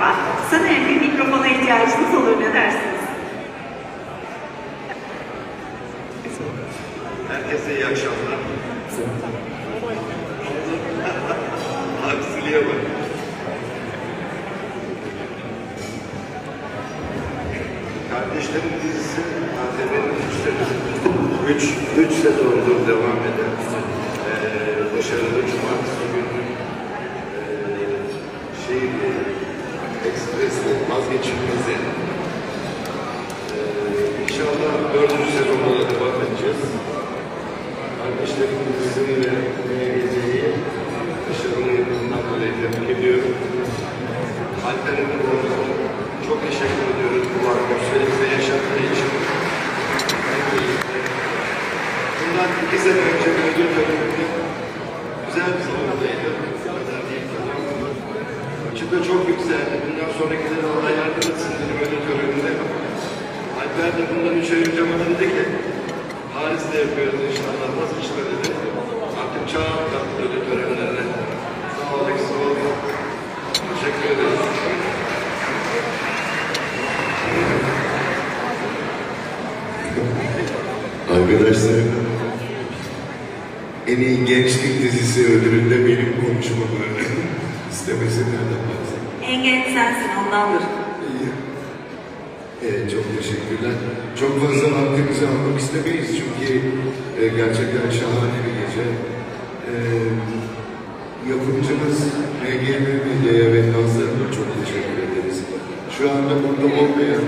var. Sanırım bir mikrofona ihtiyacınız olur ne dersiniz? Herkese iyi akşamlar. Aksiliye bak. Kardeşlerim dizisi ATV'nin 3 sene, 3 sene olduğu devam eden ee, başarılı Cuma ekspresli vazgeçilmezi ee, İnşallah dördüncü sezonda da devam edeceğiz. Kardeşlerim dizisini ve MGZ'yi başarılı yapımından dolayı tebrik ediyorum. Alper'in çok teşekkür ediyoruz bu atmosferimizde yaşattığı için. Bundan iki sene önce bir ödül töreninde güzel bir salondaydı. Çıta çok yükseldi. Bundan sonrakileri Allah yardım etsin dedim ödül töreninde. Alper de bundan üç ay önce bana dedi ki Paris'te yapıyoruz inşallah vazgeçme dedi. Artık çağ atlattı ödül törenlerine. Sağ ol, eksik ol. Teşekkür ederiz. Arkadaşlar, en iyi gençlik dizisi ödülünde benim sensin ondandır. İyi. Evet, çok teşekkürler. Çok fazla vaktinizi almak istemeyiz çünkü e, gerçekten şahane bir gece. E, yapımcımız MGM Medya'ya ve Nazlı'na çok teşekkür ederiz. Şu anda burada olmayan